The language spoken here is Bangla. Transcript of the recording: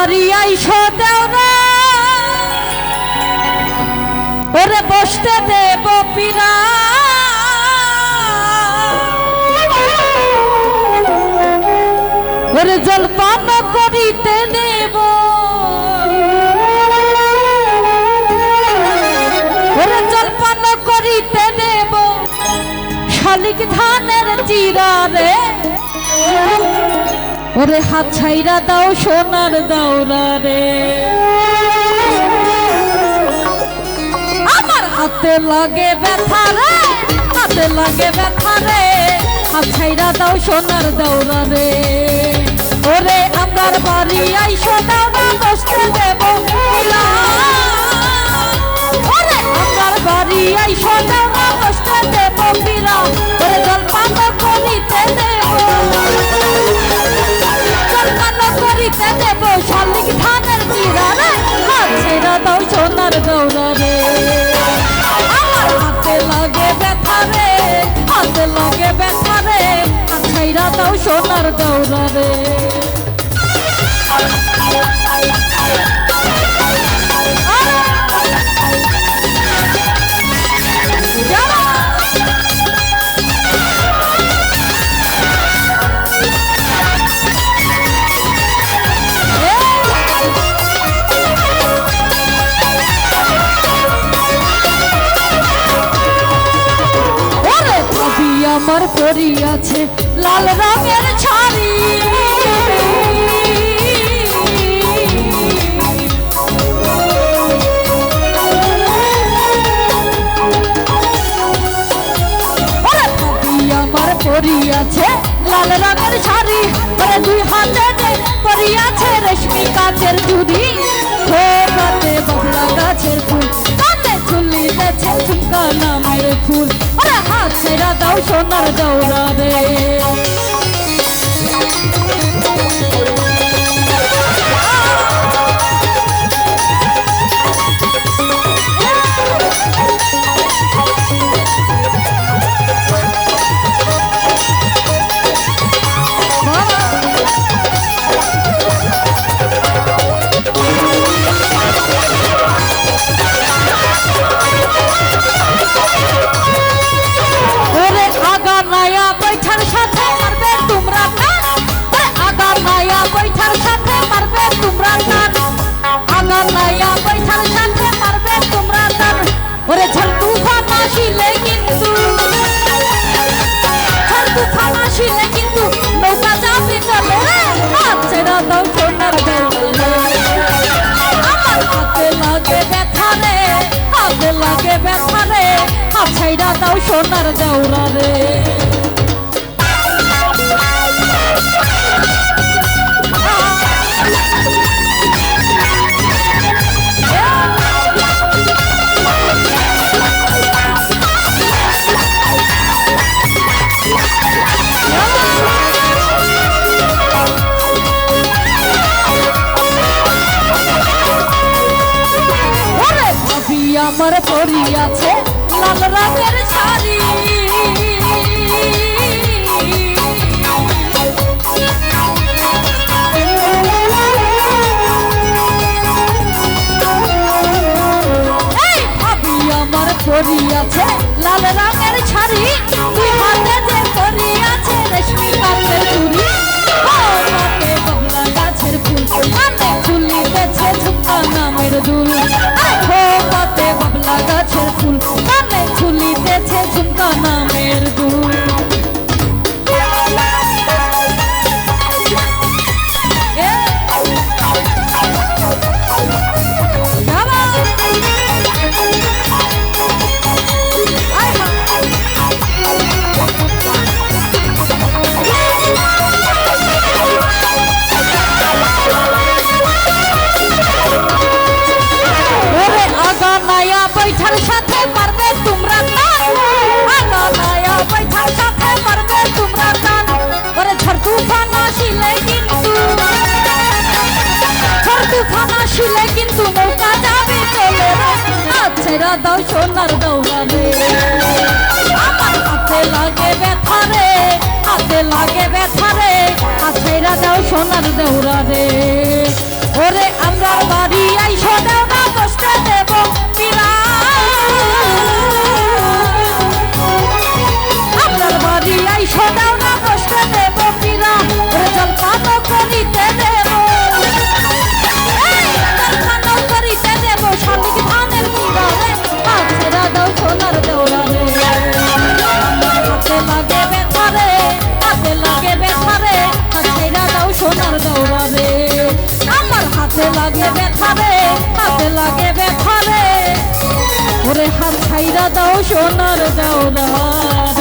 বাড়ি আইসো দেওরা ওরে বসতে দেব পিরা ওরে জলপান করিতে দেব। ওরে জলপান করিতে দেব। শালিক ধানের চিরা রে ওরে হাত ছাইরা দাও, সোনার দাওরা রে। আমার হাতে লাগে ব্যথা রে, হাতে লাগে ব্যথা রে। হাত ছাইরা দাও, সোনার দাওরা রে। ওরে আমার বাড়ি আইসো দাওরা বসতে দেব ওরে আমার বাড়ি আইসো দাওরা দাও সোনার দৌড়া রে আমার পরি আছে লাল রঙের ছাড়ি আমার পরি আছে লাল রঙের শাড়ি। দুই হাতে যে পরি আছে রেশমি কাচের চুড়ি ঝুমকা নামের ফুল। আরে হাত ছেড়া দাও সোনার দৌড়া রে। সোনার দেওরা আমার পরি আছে লাল রঙের শাড়ি। এই ভাবি আমার পরি লাল রঙের হাতে I'm gonna. আসিলে কিন্তু নৌকা যাবে চলে। আছে দাও সোনার দৌড়াবে আমার হাতে লাগে ব্যথা রে, হাতে লাগে ব্যথা রে। আচ্ছা দাও সোনার দৌড়া রে ওরে হাত খাইরা দাও সোনার দাও দাও।